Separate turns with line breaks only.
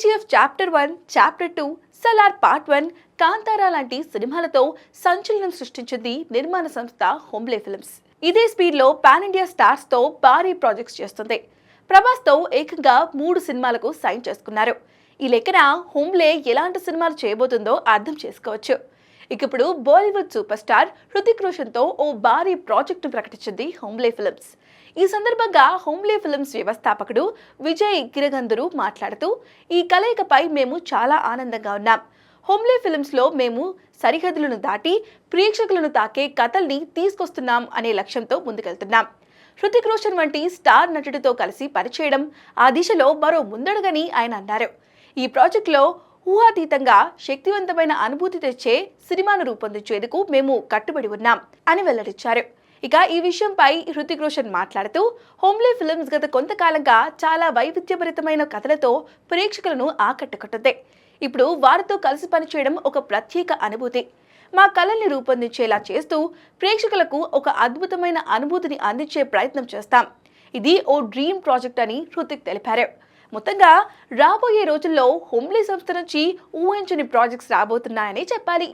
KGF chapter one chapter two Salaar part one Kantara లాంటి సినిమాలతో సంచలనం సృష్టించింది నిర్మాణ సంస్థ హోమ్లే ఫిల్మ్స్. ఇదే స్పీడ్లో పాన్ ఇండియా స్టార్స్తో భారీ ప్రాజెక్ట్స్ చేస్తుంది. ప్రభాస్తో ఏకంగా మూడు సినిమాలకు సైన్ చేసుకున్నారు. ఈ లెక్కన హోమ్లే ఎలాంటి సినిమాలు చేయబోతుందో అర్థం చేసుకోవచ్చు. ఇక ఇప్పుడు బాలీవుడ్ సూపర్ స్టార్ హృతిక్ రోషన్తో ఓ భారీ ప్రాజెక్టు ప్రకటించింది హోమ్లే ఫిలిమ్స్ ఈ సందర్భంగా హోమ్లే ఫిలిమ్స్ వ్యవస్థాపకుడు విజయ్ కిరగందురు మాట్లాడుతూ ఈ కలయికపై మేము చాలా ఆనందంగా ఉన్నాం. హోమ్లే ఫిలిమ్స్లో మేము సరిహద్దులను దాటి ప్రేక్షకులను తాకే కథల్ని తీసుకొస్తున్నాం అనే లక్ష్యంతో ముందుకెళ్తున్నాం. హృతిక్ రోషన్ వంటి స్టార్ నటుడితో కలిసి పనిచేయడం ఆ దిశలో మరో ముందడుగని ఆయన అన్నారు. ఈ ప్రాజెక్టులో ఊహాతీతంగా శక్తివంతమైన అనుభూతి తెచ్చే సినిమాను రూపొందించేందుకు మేము కట్టుబడి ఉన్నాం అని వెల్లడించారు. ఇక ఈ విషయంపై హృతిక్ రోషన్ మాట్లాడుతూ హోమ్లీ ఫిల్మ్స్ గత కొంతకాలంగా చాలా వైవిధ్యభరితమైన కథలతో ప్రేక్షకులను ఆకట్టుకుంటుంది. ఇప్పుడు వారితో కలిసి పనిచేయడం ఒక ప్రత్యేక అనుభూతి. మా కళల్ని రూపొందించేలా చేస్తూ ప్రేక్షకులకు ఒక అద్భుతమైన అనుభూతిని అందించే ప్రయత్నం చేస్తాం. ఇది ఓ డ్రీమ్ ప్రాజెక్ట్ అని హృతిక్ తెలిపారు. మొత్తంగా రాబోయే రోజుల్లో హోమ్లీ సంస్థ నుంచి ఊహించని ప్రాజెక్ట్స్ రాబోతున్నాయని చెప్పాలి.